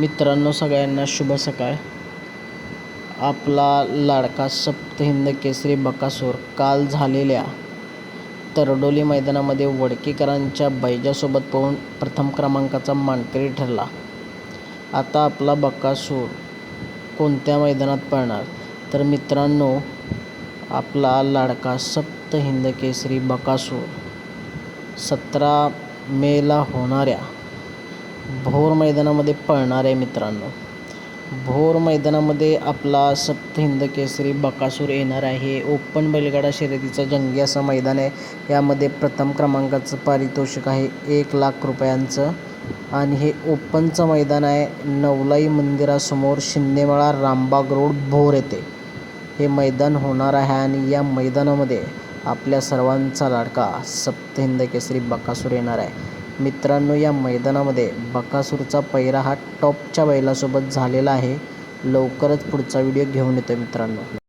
मित्रांनो सगळ्यांना शुभ सकाळ. आपला लाडका सप्तहिंद केसरी बकासूर काल झालेल्या तरडोली मैदानामध्ये वडकेकरांच्या बैजासोबत पळून प्रथम क्रमांकाचा मानकरी ठरला. आता आपला बकासूर कोणत्या मैदानात पळणार? तर मित्रांनो आपला लाडका सप्तहिंद केसरी बकासूर सतरा मेला होणाऱ्या भोर मैदानामध्ये पळणार आहे मित्रांनो. भोर मैदानामध्ये आपला सप्तहिंद केसरी बकासूर येणार आहे. हे ओपन बैलगाडा शर्यतीचं जंगी असं मैदान आहे. यामध्ये प्रथम क्रमांकाचं पारितोषिक आहे. एक लाख रुपयांचं. आणि हे ओपनचं मैदान आहे. नवलाई मंदिरासमोर शिंदेमाळा रामबाग रोड भोर येथे. हे मैदान होणार आहे आणि या मैदानामध्ये आपल्या सर्वांचा लाडका सप्तहिंद केसरी बकासूर येणार आहे. मित्रांनो या मैदानामध्ये बकासूरचा पैरा हा टॉपच्या बैलासोबत झालेला आहे. लवकरच पुढचा व्हिडिओ घेऊन येतो मित्रांनो.